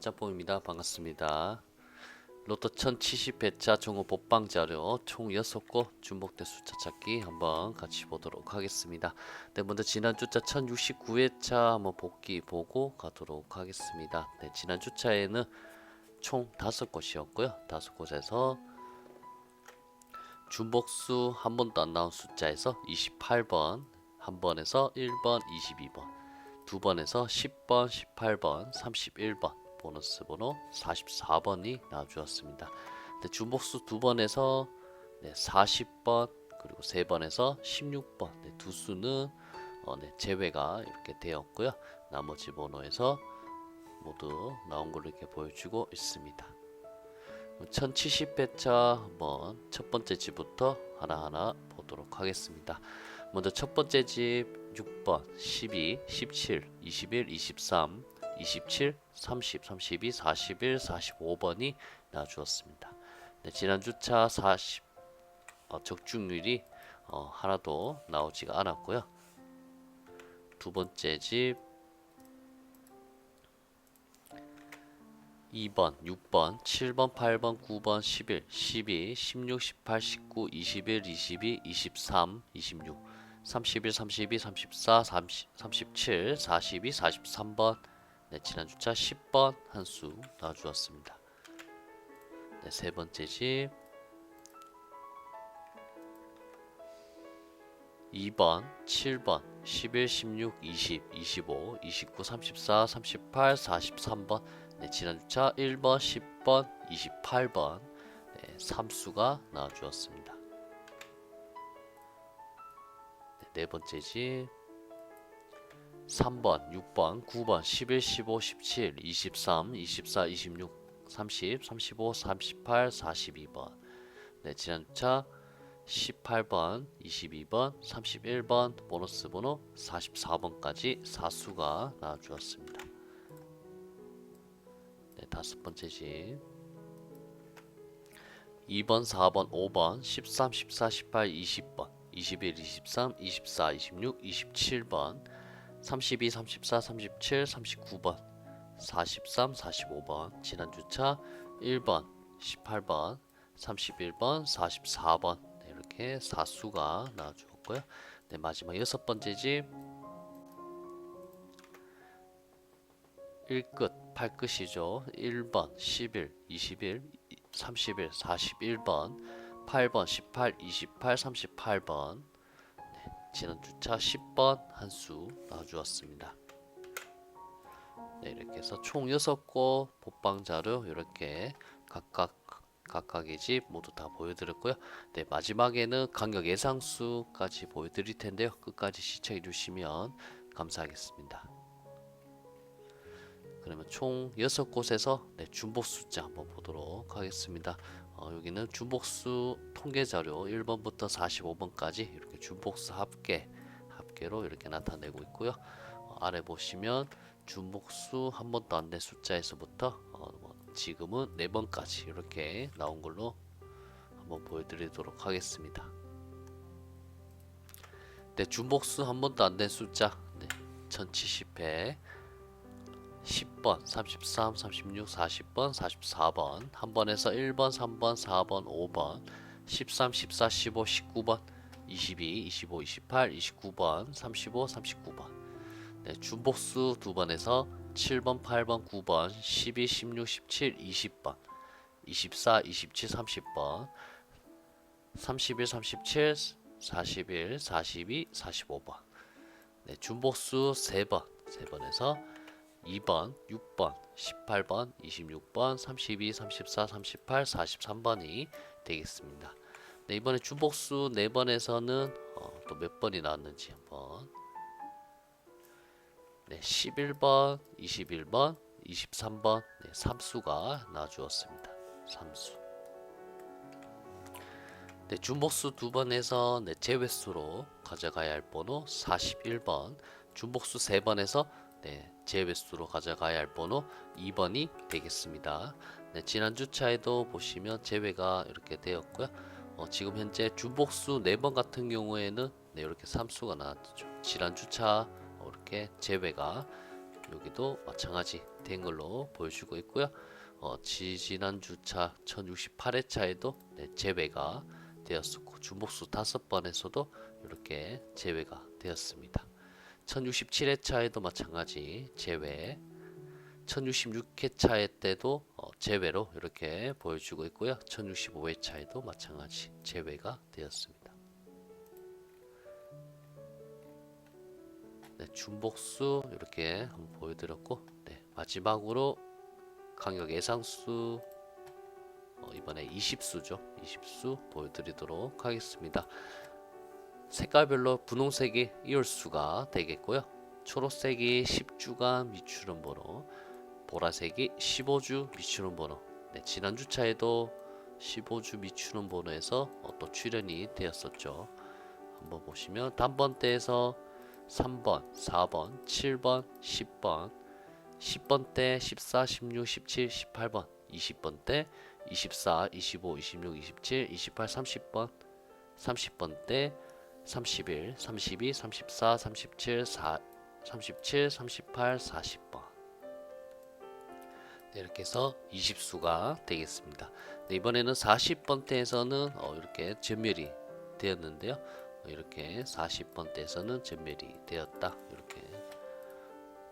짬뽕입니다. 반갑습니다. 로또 1070회차 종호 복방 자료 총 6곳 중복대 숫자 찾기 한번 같이 보도록 하겠습니다. 네, 먼저 지난 주차 1069회차 한번 복귀 보고 가도록 하겠습니다. 네, 지난 주차에는 총 5곳이었고요. 5곳에서 중복수 한 번도 안 나온 숫자에서 28번, 한 번에서 1번, 22번, 두 번에서 10번, 18번, 31번, 보너스 번호 44번이 나와주었습니다. 네, 중복수 두 번에서 네, 40번, 그리고 세 번에서 16번, 네, 두 수는 어, 네, 제외가 이렇게 되었고요. 나머지 번호에서 모두 나온 걸로 이렇게 보여주고 있습니다. 1070회차 한번 첫 번째 집부터 하나하나 보도록 하겠습니다. 먼저 첫 번째 집 6번, 12, 17, 21, 23, 27, 30, 32, 41, 45번이 나와주었습니다. 네, 지난 주차 40 어, 적중률이 어, 하나도 나오지가 않았고요. 두 번째 집 2번, 6번, 7번, 8번, 9번, 11, 12, 16, 18, 19, 21, 22, 23, 26, 31, 32, 34, 30, 37, 42, 43번 네, 지난 주차 10번 한 수 나와주었습니다. 네, 세 번째 집 2번, 7번, 11, 16, 20, 25, 29, 34, 38, 43번 네, 지난 주차 1번, 10번, 28번 네, 3수가 나와주었습니다. 네, 네 번째 집 3번, 6번, 9번, 11, 15, 17, 23, 24, 26, 30, 35, 38, 42번. 네, 지난 주차 18번, 22번, 31번 보너스 번호 44번까지 4수가 나와주었습니다. 네, 다섯 번째 집. 2번, 4번, 5번, 13, 14, 18, 20번, 21, 23, 24, 26, 27번, 32, 34, 37, 39번, 43, 45번, 지난 주차 1번, 18번, 31번, 44번 네, 이렇게 4수가 나와주었고요. 네, 마지막 여섯 번째 집 1끝, 8끝이죠. 1번, 11, 21, 31, 41번, 8번, 18, 28, 38번. 네, 지난 주차 10번 한 수 나와주었습니다. 네, 이렇게 해서 총 6곳 복방 자료 이렇게 각각 각각의 집 모두 다 보여드렸고요. 네, 마지막에는 간격 예상수까지 보여드릴 텐데요. 끝까지 시청해 주시면 감사하겠습니다. 그러면 총 6곳에서 네, 중복수 숫자 한번 보도록 하겠습니다. 어, 여기는 중복수 통계 자료 1번부터 45번까지 이렇게 중복수 합계 합계로 이렇게 나타내고 있고요. 어, 아래 보시면 중복수 한 번도 안 된 숫자에서부터 어, 뭐 지금은 4번까지 이렇게 나온 걸로 한번 보여드리도록 하겠습니다. 네, 중복수 한 번도 안 된 숫자 네, 1070회 10번, 33, 36, 40번, 44번 한 번에서 1번, 3번, 4번, 5번 13, 14, 15, 19번 22, 25, 28, 29번 35, 39번. 네, 중복수 두 번에서 7번, 8번, 9번 12, 16, 17, 20번 24, 27, 30번 31, 37, 41, 42, 45번. 네, 중복수 3번 3번에서 2번, 6번, 18번, 26번, 32, 34, 38, 43번이 되겠습니다. 네, 이번에 주복수 4번에서는 어, 또몇 번이 나왔는지 한번 네, 11번, 21번, 23번 네, 3수가 나와주었습니다. 3수 네, 중복수 두 번에서 네, 제외수로 가져가야 할 번호 41번 중복수 세 번에서 네, 제외수로 가져가야 할 번호 2번이 되겠습니다. 네, 지난 주 차에도 보시면 제외가 이렇게 되었고요. 어, 지금 현재 중복수 4번 같은 경우에는 네, 이렇게 3수가 나왔죠. 지난 주 차 어, 이렇게 제외가 여기도 마찬가지 된 걸로 보여주고 있고요. 어, 지지난 주 차 1068회 차에도 네, 제외가 되었었고 중복수 다섯 번에서도 이렇게 제외가 되었습니다. 1067회차에도 마찬가지 제외 1066회차에 때도 어, 제외로 이렇게 보여주고 있고요. 1065회차에도 마찬가지 제외가 되었습니다. 네, 중복수 이렇게 한번 보여드렸고 네, 마지막으로 강력 예상수 어, 이번에 20수죠. 20수 보여드리도록 하겠습니다. 색깔별로 분홍색이 2월수가 되겠고요. 초록색이 10주간 미추름 번호, 보라색이 15주 미추름 번호. 네, 지난 주차에도 15주 미추름 번호에서 어, 또 출연이 되었었죠. 한번 보시면 단번대에서 3번, 4번, 7번, 10번, 10번 때 14, 16, 17, 18번, 20번 때 24, 25, 26, 27, 28, 30번, 30번 때 31, 32, 34, 37, 4, 37, 38, 40번. 네, 이렇게 해서 20수가 되겠습니다. 네, 이번에는 40번대에서는 어, 이렇게 전멸이 되었는데요. 어, 이렇게 40번대에서는 전멸이 되었다. 이렇게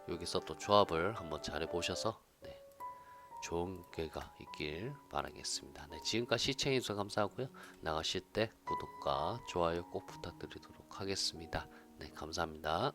여기서 또 조합을 한번 잘 해 보셔서 네, 좋은 결과 있길 바라겠습니다. 네, 지금까지 시청해 주셔서 감사하고요. 나가실 때 구독과 좋아요 꼭 부탁드리도록 하겠습니다. 네, 감사합니다.